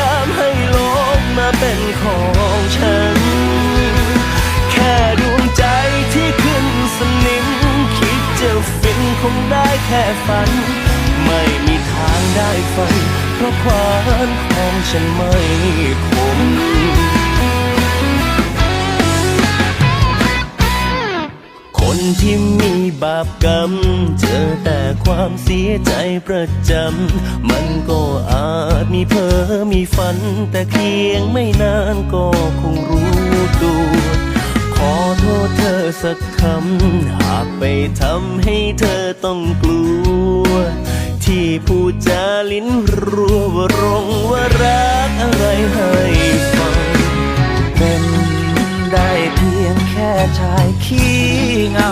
ม ได้แค่ฝัน ไม่มีทางได้ฝัน เพราะควานของฉันไม่คมคนที่มีบาปกรรม เจอแต่ความเสียใจประจำ มันก็อาจมีเพ้อมีฝัน แต่เพียงไม่นานก็คงรู้ตัวขอโทษเธอสักคำหา ไปทำให้เธอต้องกลัว ที่พูดจาลิ้นรัวว่ารงว่ารักอะไรให้ฟังเป็นได้เพียงแค่ชายขี้เงา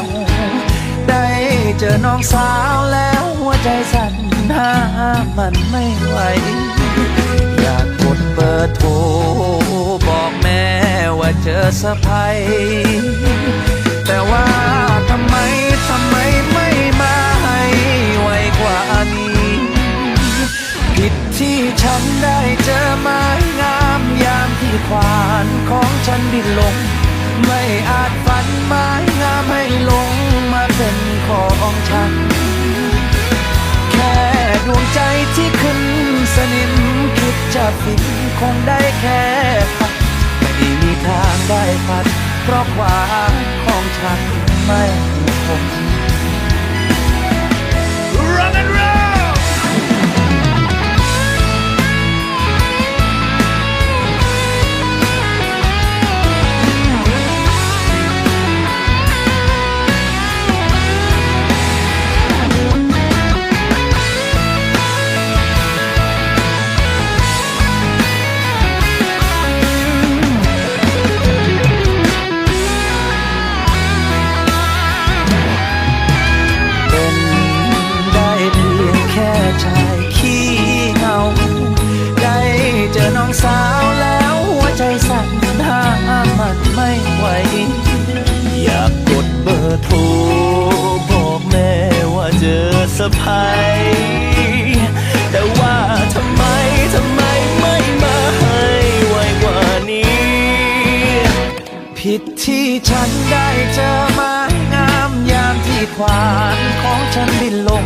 ได้เจอน้องสาวแล้วหัวใจสั่นห้ามมันไม่ไหว อยากกดเบอร์โทรบอกแม่ว่าเจอสะพาย ได้เจอไม้งามยามที่ควานของฉันบินลง ไม่อาจฝันไม้งามให้ลงมาเป็นของฉัน แค่ดวงใจที่ขึ้นสนิมคิดจะฟินคงได้แค่พันไม่มีทางได้พันเพราะความของฉันไม่คง Rock and roll ไหว อยากกดเบอร์โทรบอกแม่ว่าเจอสะพายแต่ว่าทำไมทำไมไม่มาให้ไวกว่านี้ ผิดที่ฉันได้เจอไม้งามยามที่ควานของฉันบินลง